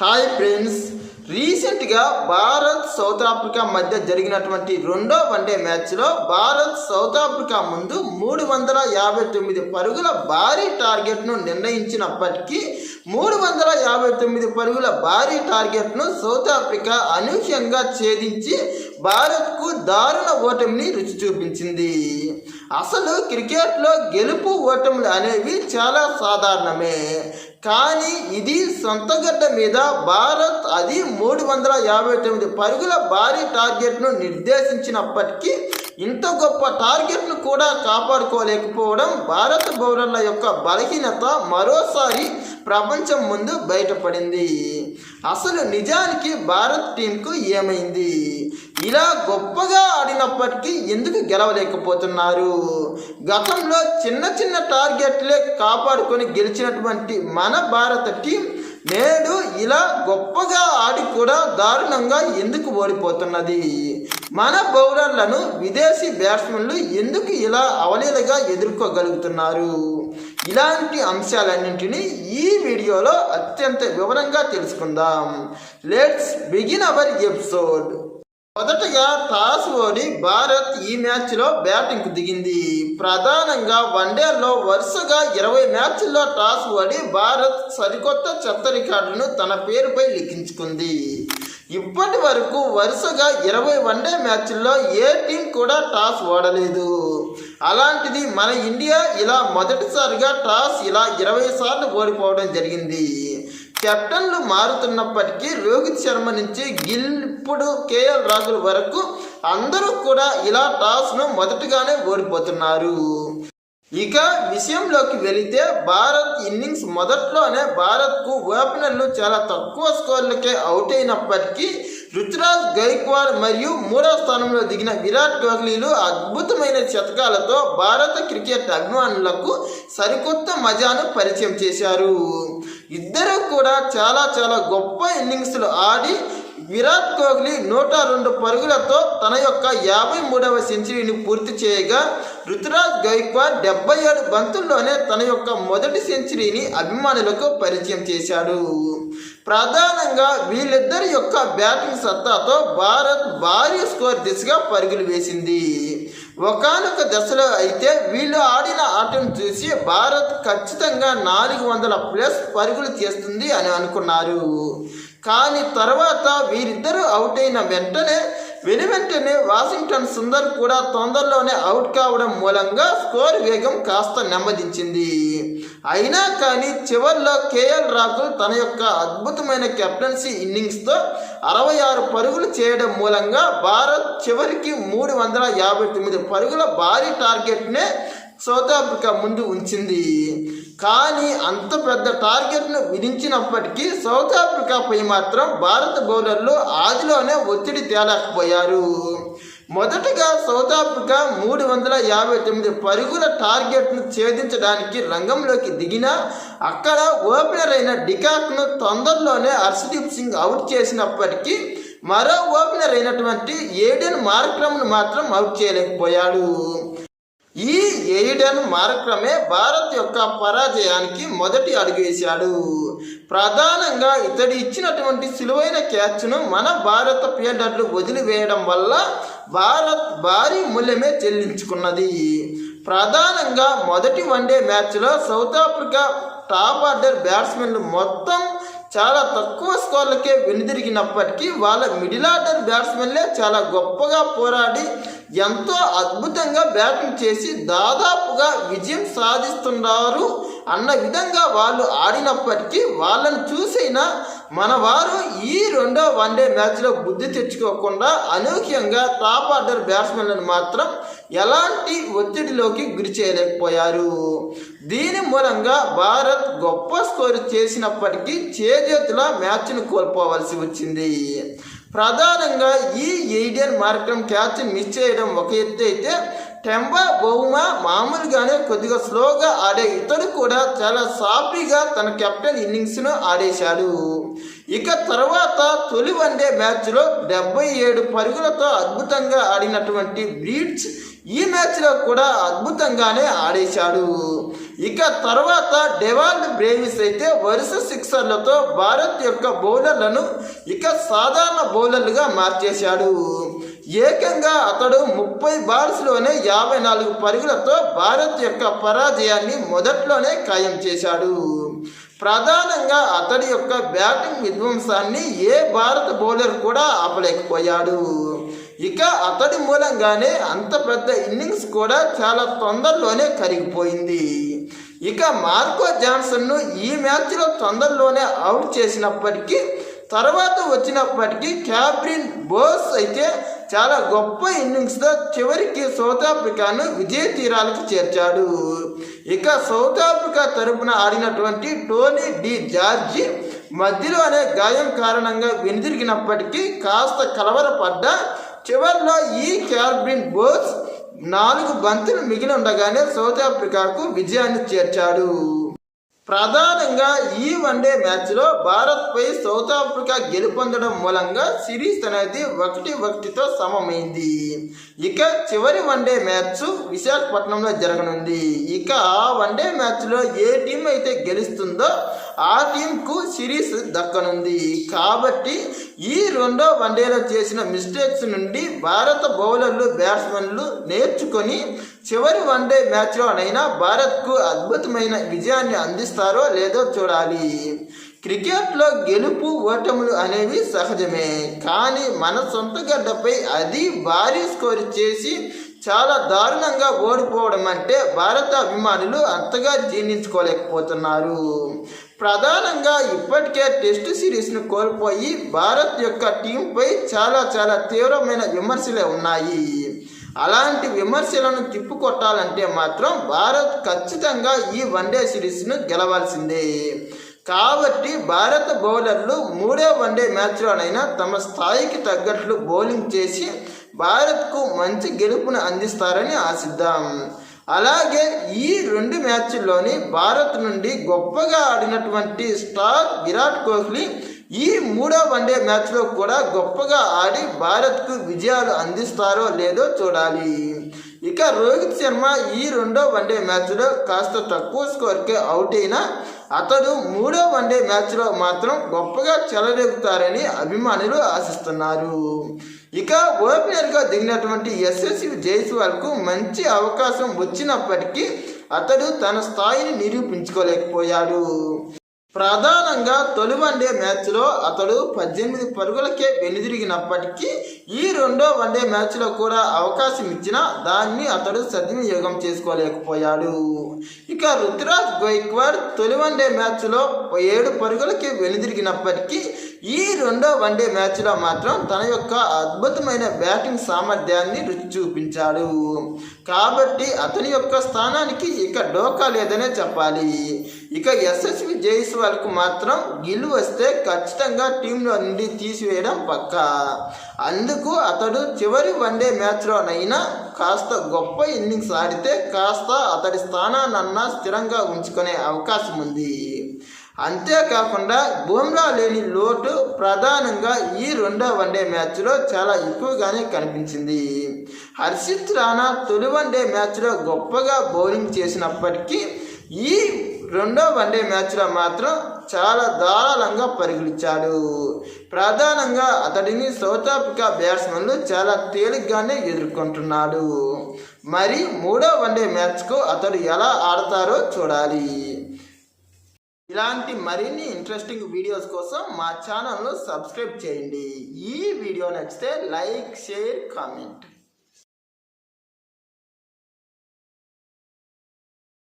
Hi friends రీసెంట్గా Bharat south Africa మధ్య జరిగినటువంటి రెండో వన్డే మ్యాచ్లో భారత్ సౌత్ ఆఫ్రికా ముందు మూడు వందల యాభై తొమ్మిది పరుగుల భారీ టార్గెట్ను నిర్ణయించినప్పటికీ మూడు వందల యాభై తొమ్మిది పరుగుల భారీ టార్గెట్ను సౌత్ ఆఫ్రికా అనూహ్యంగా ఛేదించి భారత్కు దారుణ ఓటమిని రుచి చూపించింది. అసలు క్రికెట్లో గెలుపు ఓటములు అనేవి చాలా సాధారణమే. కానీ ఇది సొంత గడ్డ మీద భారత్ అది మూడు వందల యాభై తొమ్మిది పరుగుల భారీ టార్గెట్ను నిర్దేశించినప్పటికీ ఇంత గొప్ప టార్గెట్ను కూడా కాపాడుకోలేకపోవడం భారత బౌలర్ల యొక్క బలహీనత మరోసారి ప్రపంచం ముందు బయటపడింది. అసలు నిజానికి భారత్ టీంకు ఏమైంది? ఇలా గొప్పగా ఆడినప్పటికీ ఎందుకు గెలవలేకపోతున్నారు? గతంలో చిన్న చిన్న టార్గెట్లే కాపాడుకొని గెలిచినటువంటి మన భారత టీం నేడు ఇలా గొప్పగా ఆడి కూడా దారుణంగా ఎందుకు ఓడిపోతున్నది? మన బౌలర్లను విదేశీ బ్యాట్స్మెన్లు ఎందుకు ఇలా అవలీలగా ఎదుర్కోగలుగుతున్నారు? ఇలాంటి అంశాలన్నింటినీ ఈ వీడియోలో అత్యంత వివరంగా తెలుసుకుందాం. లెట్స్ బిగిన్ అవర్ ఎపిసోడ్ మొదటగా టాస్ ఓడి భారత్ ఈ మ్యాచ్లో బ్యాటింగ్కు దిగింది. ప్రధానంగా వన్డేలో వరుసగా ఇరవై మ్యాచ్ల్లో టాస్ ఓడి భారత్ సరికొత్త చెత్త రికార్డును తన పేరుపై లిఖించుకుంది. ఇప్పటి వరకు వరుసగా ఇరవై వన్డే మ్యాచ్ల్లో ఏ టీం కూడా టాస్ ఓడలేదు అలాంటిది మన ఇండియా ఇలా మొదటిసారిగా టాస్ ఇలా ఇరవై సార్లు ఓడిపోవడం జరిగింది. కెప్టెన్లు మారుతున్నప్పటికీ రోహిత్ శర్మ నుంచి గిల్ ఇప్పుడు కేఎల్ రాహుల్ వరకు అందరూ కూడా ఇలా టాస్ను మొదటగానే ఓడిపోతున్నారు. ఇక విషయంలోకి వెళితే భారత్ ఇన్నింగ్స్ మొదట్లోనే భారత్కు ఓపెనర్లు చాలా తక్కువ స్కోర్లకే అవుట్ అయినప్పటికీ రుతురాజ్ గైక్వాడ్ మరియు మూడో స్థానంలో దిగిన విరాట్ కోహ్లీలు అద్భుతమైన శతకాలతో భారత క్రికెట్ అభిమానులకు సరికొత్త మజాను పరిచయం చేశారు. ఇద్దరు కూడా చాలా చాలా గొప్ప ఇన్నింగ్స్లు ఆడి విరాట్ కోహ్లీ నూట రెండు పరుగులతో తన యొక్క యాభై మూడవ సెంచరీని పూర్తి చేయగా రుతురాజ్ గైక్వాడ్ డెబ్బై ఏడు బంతుల్లోనే తన యొక్క మొదటి సెంచరీని అభిమానులకు పరిచయం చేశాడు. ప్రధానంగా వీళ్ళిద్దరి యొక్క బ్యాటింగ్ సత్తాతో భారత్ భారీ స్కోర్ దిశగా పరుగులు వేసింది. ఒకనొక దశలో అయితే వీళ్ళు ఆడిన ఆటను చూసి భారత్ ఖచ్చితంగా నాలుగు వందల ప్లస్ పరుగులు తీస్తుంది అని అనుకున్నారు. కానీ తర్వాత వీరిద్దరూ అవుట్ అయిన వెంటనే వెను వెంటనే వాషింగ్టన్ సుందర్ కూడా తొందరలోనే అవుట్ కావడం మూలంగా స్కోర్ వేగం కాస్త నెమ్మదించింది. అయినా కానీ చివరిలో కేఎల్ రాహుల్ తన యొక్క అద్భుతమైన కెప్టెన్సీ ఇన్నింగ్స్తో అరవై ఆరు పరుగులు చేయడం మూలంగా భారత్ చివరికి మూడు వందల యాభై తొమ్మిది పరుగుల భారీ టార్గెట్నే సౌత్ ఆఫ్రికా ముందు ఉంచింది. కానీ అంత పెద్ద టార్గెట్ను విధించినప్పటికీ సౌత్ ఆఫ్రికాపై మాత్రం భారత బౌలర్లు ఆదిలోనే ఒత్తిడి తేలేకపోయారు. మొదటగా సౌత్ ఆఫ్రికా మూడు వందల యాభై తొమ్మిది పరుగుల టార్గెట్ను ఛేదించడానికి రంగంలోకి దిగిన అక్కడ ఓపెనర్ అయిన డికాక్ను తొందరలోనే హర్షదీప్ సింగ్ అవుట్ చేసినప్పటికీ మరో ఓపెనర్ అయినటువంటి ఏడెన్ మార్క్రమ్ను మాత్రం అవుట్ చేయలేకపోయాడు. ఈ ఎయిడెన్ మార్క్రమే భారత్ యొక్క పరాజయానికి మొదటి అడుగు వేశాడు. ప్రధానంగా ఇతడు ఇచ్చినటువంటి సులువైన క్యాచ్ను మన భారత ఫీల్డర్లు వదిలివేయడం వల్ల భారత్ భారీ మూల్యమే చెల్లించుకున్నది. ప్రధానంగా మొదటి వన్డే మ్యాచ్లో సౌత్ ఆఫ్రికా టాప్ ఆర్డర్ బ్యాట్స్మెన్లు మొత్తం చాలా తక్కువ స్కోర్లకే వెనుదిరిగినప్పటికీ వాళ్ళ మిడిల్ ఆర్డర్ బ్యాట్స్మెన్లే చాలా గొప్పగా పోరాడి ఎంతో అద్భుతంగా బ్యాటింగ్ చేసి దాదాపుగా విజయం సాధిస్తున్నారు అన్న విధంగా వాళ్ళు ఆడినప్పటికీ వాళ్ళని చూసైనా మన వారు ఈ రెండో వన్డే మ్యాచ్లో బుద్ధి తెచ్చుకోకుండా అనూహ్యంగా టాప్ ఆర్డర్ బ్యాట్స్మెన్లను మాత్రం ఎలాంటి ఒత్తిడిలోకి గురి చేయలేకపోయారు. దీని మూలంగా భారత్ గొప్ప స్కోర్ చేసినప్పటికీ చేజేతుల మ్యాచ్ను కోల్పోవలసి వచ్చింది. ప్రధానంగా ఈ ఎయిడెన్ మార్గం క్యాచ్ మిస్ చేయడం ఒక ఎత్తు అయితే టెంబా బౌమా మామూలుగానే కొద్దిగా స్లోగా ఆడే ఇతడు కూడా చాలా సాఫీగా తన కెప్టెన్ ఇన్నింగ్స్ను ఆడేశాడు. ఇక తర్వాత తొలి వన్డే మ్యాచ్లో డెబ్బై ఏడు పరుగులతో అద్భుతంగా ఆడినటువంటి బ్రీడ్స్ ఈ మ్యాచ్లో కూడా అద్భుతంగానే ఆడేశాడు. ఇక తర్వాత డెవాల్డ్ బ్రేవిస్ అయితే వరుస సిక్సర్లతో భారత్ యొక్క బౌలర్లను ఇక సాధారణ బౌలర్లుగా మార్చేశాడు. ఏకంగా అతడు ముప్పై బాల్స్లోనే యాభై నాలుగు పరుగులతో భారత్ యొక్క పరాజయాన్ని మొదట్లోనే ఖాయం చేశాడు. ప్రధానంగా అతడి యొక్క బ్యాటింగ్ విధ్వంసాన్ని ఏ భారత బౌలర్ కూడా ఆపలేకపోయాడు. ఇక అతడి మూలంగానే అంత పెద్ద ఇన్నింగ్స్ కూడా చాలా తొందరలోనే కరిగిపోయింది. ఇక మార్కో జాన్సన్ను ఈ మ్యాచ్లో తొందరలోనే అవుట్ చేసినప్పటికీ తర్వాత వచ్చినప్పటికీ క్యాబ్రిన్ బోస్ అయితే చాలా గొప్ప ఇన్నింగ్స్తో చివరికి సౌత్ ఆఫ్రికాను విజయ తీరాలకు చేర్చాడు. ఇక సౌత్ ఆఫ్రికా తరపున ఆడినటువంటి టోనీ డి జార్జి మధ్యలోనే గాయం కారణంగా వెనుదిరిగినప్పటికీ కాస్త కలవరపడ్డ చివరిలో ఈ క్యాబ్రిన్ బోస్ నాలుగు బంతులు మిగిలి ఉండగానే సౌత్ ఆఫ్రికాకు విజయాన్ని చేర్చాడు. ప్రధానంగా ఈ వన్డే మ్యాచ్లో భారత్పై సౌత్ ఆఫ్రికా గెలుపొందడం మూలంగా సిరీస్ అనేది ఒకటి ఒకటితో సమమైంది. ఇక చివరి వన్డే మ్యాచ్ విశాఖపట్నంలో జరగనుంది. ఇక ఆ వన్డే మ్యాచ్లో ఏ టీం అయితే గెలుస్తుందో ఆ టీంకు సిరీస్ దక్కనుంది. కాబట్టి ఈ రెండో వన్డేలో చేసిన మిస్టేక్స్ నుండి భారత బౌలర్లు బ్యాట్స్మెన్లు నేర్చుకొని చివరి వన్డే మ్యాచ్లోనైనా భారత్కు అద్భుతమైన విజయాన్ని అందిస్తారో లేదో చూడాలి. క్రికెట్లో గెలుపు ఓటములు అనేవి సహజమే. కానీ మన సొంత గడ్డపై అది భారీ స్కోర్ చేసి చాలా దారుణంగా ఓడిపోవడం అంటే భారత అభిమానులు అంతగా జీర్ణించుకోలేకపోతున్నారు. ప్రధానంగా ఇప్పటికే టెస్ట్ సిరీస్ను కోల్పోయి భారత్ యొక్క టీంపై చాలా చాలా తీవ్రమైన విమర్శలే ఉన్నాయి. అలాంటి విమర్శలను తిప్పుకొట్టాలంటే మాత్రం భారత్ ఖచ్చితంగా ఈ వన్డే సిరీస్ను గెలవాల్సిందే. కాబట్టి భారత బౌలర్లు మూడో వన్డే మ్యాచ్లోనైనా తమ స్థాయికి తగ్గట్లు బౌలింగ్ చేసి భారత్కు మంచి గెలుపును అందిస్తారని ఆశిద్దాం. అలాగే ఈ రెండు మ్యాచ్ల్లోని భారత్ నుండి గొప్పగా ఆడినటువంటి స్టార్ విరాట్ కోహ్లీ ఈ మూడో వన్డే మ్యాచ్లో కూడా గొప్పగా ఆడి భారత్కు విజయాలు అందిస్తారో లేదో చూడాలి. ఇక రోహిత్ శర్మ ఈ రెండో వన్డే మ్యాచ్లో కాస్త తక్కువ స్కోర్కే అవుట్ అయినా అతడు మూడో వన్డే మ్యాచ్లో మాత్రం గొప్పగా చెలరేగుతారని అభిమానులు ఆశిస్తున్నారు. ఇక ఓపెనర్గా దిగినటువంటి ఎస్ఎస్సి జైస్వాల్కు మంచి అవకాశం వచ్చినప్పటికీ అతడు తన స్థాయిని నిరూపించుకోలేకపోయాడు. ప్రధానంగా తొలి వన్డే మ్యాచ్లో అతడు పద్దెనిమిది పరుగులకే వెనుదిరిగినప్పటికీ ఈ రెండో వన్డే మ్యాచ్లో కూడా అవకాశం ఇచ్చినా దాన్ని అతడు సద్వినియోగం చేసుకోలేకపోయాడు. ఇక రుతురాజ్ గైక్వాడ్ తొలి వన్డే మ్యాచ్లో ఏడు పరుగులకే వెనుదిరిగినప్పటికీ ఈ రెండో వన్డే మ్యాచ్లో మాత్రం తన యొక్క అద్భుతమైన బ్యాటింగ్ సామర్థ్యాన్ని రుచి చూపించాడు. కాబట్టి అతని యొక్క స్థానానికి ఇక డోకా లేదనే చెప్పాలి. ఇక ఎస్ఎస్వి జైస్వాల్కు మాత్రం గిల్లు వస్తే ఖచ్చితంగా టీంలో నుండి తీసివేయడం పక్క. అందుకు అతడు చివరి వన్డే మ్యాచ్లోనైనా కాస్త గొప్ప ఇన్నింగ్స్ ఆడితే కాస్త అతడి స్థానాన్నన్నా స్థిరంగా ఉంచుకునే అవకాశం ఉంది అంతేకాకుండా బుమ్రా లేని లోటు ప్రధానంగా ఈ రెండో వన్డే మ్యాచ్లో చాలా ఎక్కువగానే కనిపించింది. హర్షిత్ రాణా తొలి వన్డే మ్యాచ్లో గొప్పగా బౌలింగ్ చేసినప్పటికీ ఈ రెండో వన్డే మ్యాచ్లో మాత్రం చాలా దారుణంగా పరిగణించాడు ప్రధానంగా అతడిని సౌత్ ఆఫ్రికా బ్యాట్స్మెన్లు చాలా తేలిగ్గానే ఎదుర్కొంటున్నాడు. మరి మూడో వన్డే మ్యాచ్కు అతడు ఎలా ఆడతారో చూడాలి. ఇలాంటి మరిన్ని ఇంట్రెస్టింగ్ వీడియోస్ కోసం మా ఛానల్ను సబ్స్క్రైబ్ చేయండి. ఈ వీడియో నచ్చితే లైక్ షేర్ కామెంట్